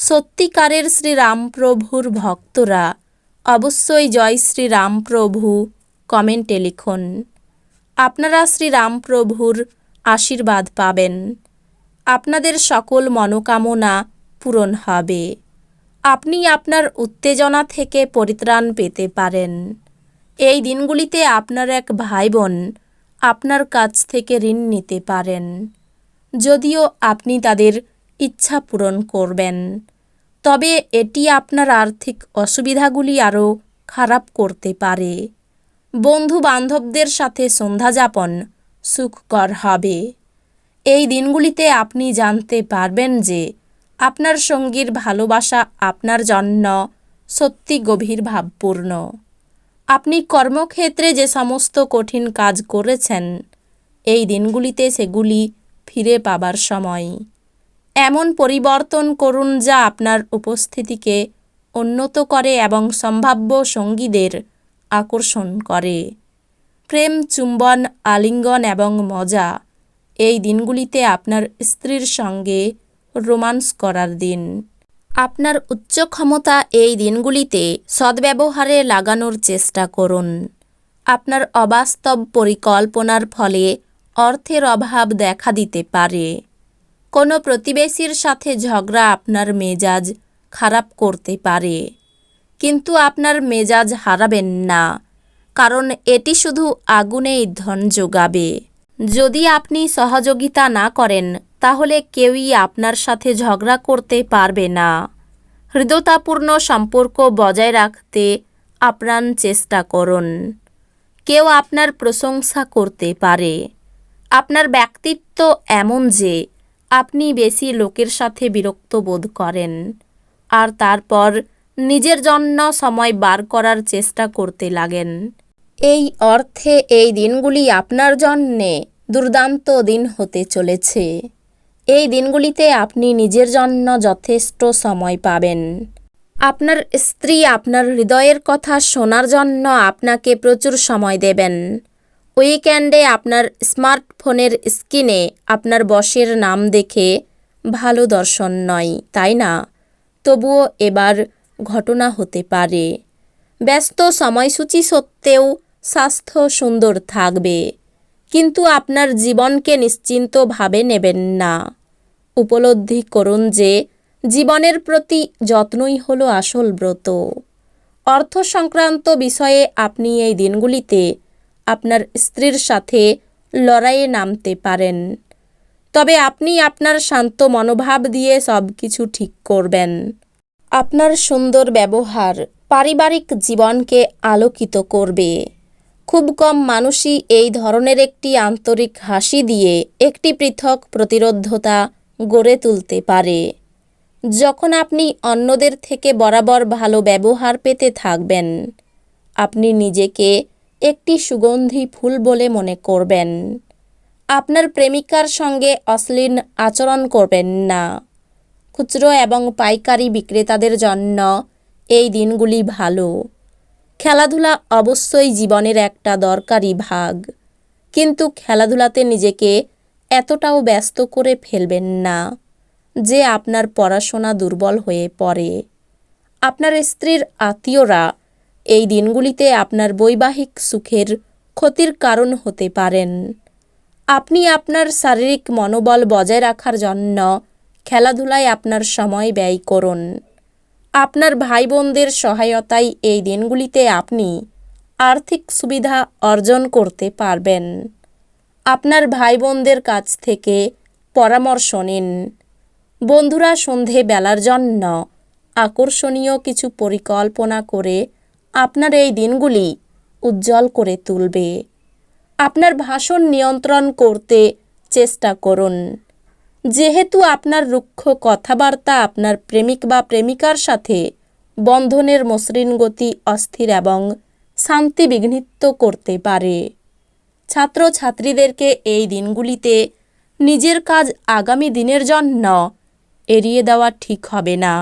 সত্যিকারের শ্রীরামপ্রভুর ভক্তরা। অবশ্যই জয় শ্রীরামপ্রভু, কমেন্টে লিখুন। আপনারা শ্রীরামপ্রভুর আশীর্বাদ পাবেন। আপনাদের সকল মনোকামনা পূরণ হবে। আপনি আপনার উত্তেজনা থেকে পরিত্রাণ পেতে পারেন। এই দিনগুলিতে আপনার এক ভাই বোন আপনার কাছ থেকে ঋণ নিতে পারেন। যদিও আপনি তাদের ইচ্ছা পূরণ করবেন। তবে এটি আপনার আর্থিক অসুবিধাগুলি আরও খারাপ করতে পারে। বন্ধু বান্ধবদের সাথে সন্ধ্যাযাপন সুখকর হবে। এই দিনগুলিতে আপনি জানতে পারবেন যে আপনার সঙ্গীর ভালোবাসা আপনার জন্য সত্যি গভীর ভাবপূর্ণ। আপনি কর্মক্ষেত্রে যে সমস্ত কঠিন কাজ করেছেন, এই দিনগুলিতে সেগুলি ফিরে পাবার সময়। এমন পরিবর্তন করুন যা আপনার উপস্থিতিকে উন্নত করে এবং সম্ভাব্য সঙ্গীদের আকর্ষণ করে। প্রেম, চুম্বন, আলিঙ্গন এবং মজা এই দিনগুলিতে আপনার স্ত্রীর সঙ্গে রোমান্স করার দিন। আপনার উচ্চ ক্ষমতা এই দিনগুলিতে সদ্ব্যবহারে লাগানোর চেষ্টা করুন। আপনার অবাস্তব পরিকল্পনার ফলে অর্থের অভাব দেখা দিতে পারে। কোনো প্রতিবেশীর সাথে ঝগড়া আপনার মেজাজ খারাপ করতে পারে। কিন্তু আপনার মেজাজ হারাবেন না, কারণ এটি শুধু আগুনেই ধন যোগাবে। যদি আপনি সহযোগিতা না করেন, তাহলে কেউই আপনার সাথে ঝগড়া করতে পারবে না। হৃদয়তাপূর্ণ সম্পর্ক বজায় রাখতে আপ্রাণ চেষ্টা করুন। কেউ আপনার প্রশংসা করতে পারে। আপনার ব্যক্তিত্ব এমন যে আপনি বেশি লোকের সাথে বিরক্ত বোধ করেন। আর তারপর নিজের জন্য সময় বার করার চেষ্টা করতে লাগেন। এই অর্থে এই দিনগুলি আপনার জন্যে দুর্দান্ত দিন হতে চলেছে। এই দিনগুলিতে আপনি নিজের জন্য যথেষ্ট সময় পাবেন। আপনার স্ত্রী আপনার হৃদয়ের কথা শোনার জন্য আপনাকে প্রচুর সময় দেবেন। উইকেন্ডে আপনার স্মার্টফোনের স্ক্রিনে আপনার বসের নাম দেখে ভালো দর্শন নয়, তাই না? তবুও এবার ঘটনা হতে পারে। ব্যস্ত সময়সূচি সত্ত্বেও স্বাস্থ্য সুন্দর থাকবে, কিন্তু আপনার জীবনকে নিশ্চিন্তভাবে নেবেন না। উপলব্ধি করুন যে জীবনের প্রতি যত্নই হলো আসল ব্রত। অর্থ সংক্রান্ত বিষয়ে আপনি এই দিনগুলিতে আপনার স্ত্রীর সাথে লড়াইয়ে নামতে পারেন। তবে আপনি আপনার শান্ত মনোভাব দিয়ে সব কিছু ঠিক করবেন। আপনার সুন্দর ব্যবহার পারিবারিক জীবনকে আলোকিত করবে। খুব কম মানুষই এই ধরনের একটি আন্তরিক হাসি দিয়ে একটি পৃথক প্রতিরোধ্যতা গড়ে তুলতে পারে। যখন আপনি অন্যদের থেকে বরাবর ভালো ব্যবহার পেতে থাকবেন, আপনি নিজেকে একটি সুগন্ধি ফুল বলে মনে করবেন। আপনার প্রেমিকার সঙ্গে অশ্লীল আচরণ করবেন না। খুচরো এবং পাইকারি বিক্রেতাদের জন্য এই দিনগুলি ভালো। খেলাধুলা অবশ্যই জীবনের একটা দরকারি ভাগ। কিন্তু খেলাধুলাতে নিজেকে এতটাও ব্যস্ত করে ফেলবেন না যে আপনার পড়াশোনা দুর্বল হয়ে পড়ে। আপনার স্ত্রীর আত্মীয়রা এই দিনগুলিতে আপনার বৈবাহিক সুখের ক্ষতির কারণ হতে পারেন। আপনি আপনার শারীরিক মনোবল বজায় রাখার জন্য খেলাধুলায় আপনার সময় ব্যয় করুন। আপনার ভাই বোনদের সহায়তায় এই দিনগুলিতে আপনি আর্থিক সুবিধা অর্জন করতে পারবেন। আপনার ভাই বোনদের কাছ থেকে পরামর্শ নিন। বন্ধুরা সন্ধে বেলার জন্য আকর্ষণীয় কিছু পরিকল্পনা করে আপনার এই দিনগুলি উজ্জ্বল করে তুলবে। আপনার ভাষণ নিয়ন্ত্রণ করতে চেষ্টা করুন। যেহেতু আপনার রুক্ষ কথাবার্তা আপনার প্রেমিক বা প্রেমিকার সাথে বন্ধনের মসৃণ গতি অস্থির এবং শান্তি বিঘ্নিত করতে পারে। ছাত্রছাত্রীদেরকে এই দিনগুলিতে নিজের কাজ আগামী দিনের জন্য এড়িয়ে দেওয়া ঠিক হবে না।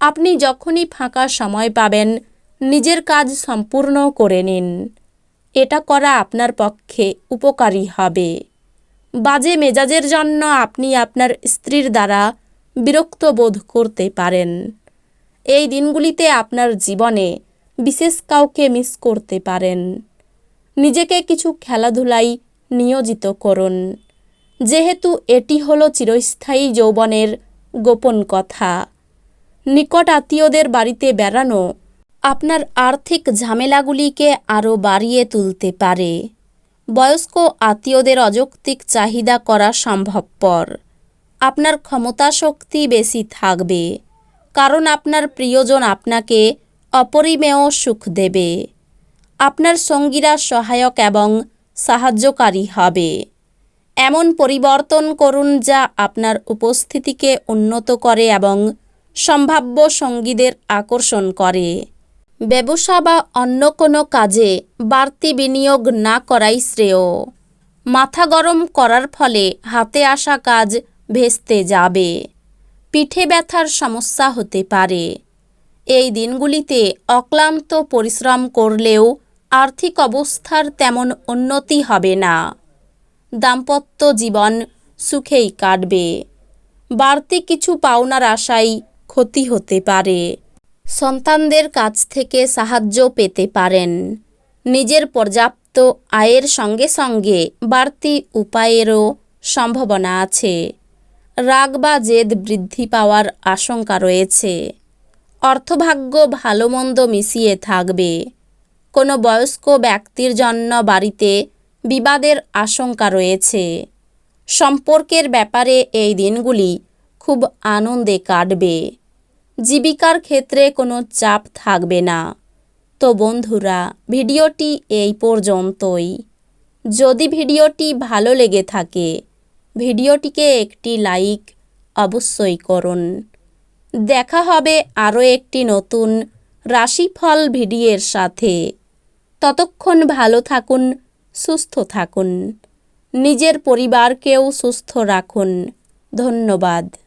আপনি যখনই ফাঁকা সময় পাবেন নিজের কাজ সম্পূর্ণ করে নিন। এটা করা আপনার পক্ষে উপকারী হবে। বাজে মেজাজের জন্য আপনি আপনার স্ত্রীর দ্বারা বিরক্ত বোধ করতে পারেন। এই দিনগুলিতে আপনার জীবনে বিশেষ কাউকে মিস করতে পারেন। নিজেকে কিছু খেলাধুলায় নিয়োজিত করুন। যেহেতু এটি হলো চিরস্থায়ী যৌবনের গোপন কথা। নিকট আত্মীয়দের বাড়িতে বেড়ানো আপনার আর্থিক ঝামেলাগুলিকে আরও বাড়িয়ে তুলতে পারে। বয়স্ক আত্মীয়দের অযৌক্তিক চাহিদা করা সম্ভবপর। আপনার ক্ষমতা শক্তি বেশি থাকবে। কারণ আপনার প্রিয়জন আপনাকে অপরিমেয় সুখ দেবে। আপনার সঙ্গীরা সহায়ক এবং সাহায্যকারী হবে। এমন পরিবর্তন করুন যা আপনার উপস্থিতিকে উন্নত করে এবং সম্ভাব্য সঙ্গীদের আকর্ষণ করে। ব্যবসা বা অন্য কোনো কাজে বাড়তি বিনিয়োগ না করাই শ্রেয়। মাথা গরম করার ফলে হাতে আসা কাজ ভেস্তে যাবে। পিঠে ব্যথার সমস্যা হতে পারে। এই দিনগুলিতে অক্লান্ত পরিশ্রম করলেও আর্থিক অবস্থার তেমন উন্নতি হবে না। দাম্পত্য জীবন সুখেই কাটবে। বাড়তি কিছু পাওনার আশায় ক্ষতি হতে পারে। সন্তানদের কাছ থেকে সাহায্য পেতে পারেন। নিজের পর্যাপ্ত আয়ের সঙ্গে সঙ্গে বাড়তি উপায়েরও সম্ভাবনা আছে। রাগ বা জেদ বৃদ্ধি পাওয়ার আশঙ্কা রয়েছে। অর্থভাগ্য ভালো মন্দ মিশিয়ে থাকবে। কোনো বয়স্ক ব্যক্তির জন্য বাড়িতে বিবাদের আশঙ্কা রয়েছে। সম্পর্কের ব্যাপারে এই দিনগুলি খুব আনন্দে কাটবে। জীবিকার ক্ষেত্রে কোনো চাপ থাকবে না। তো বন্ধুরা, ভিডিওটি এই পর্যন্তই। যদি ভিডিওটি ভালো লেগে থাকে, ভিডিওটিকে একটি লাইক অবশ্যই করুন। দেখা হবে আরও একটি নতুন রাশিফল ভিডিওর সাথে। ততক্ষণ ভালো থাকুন, সুস্থ থাকুন। নিজের পরিবারকেও সুস্থ রাখুন। ধন্যবাদ।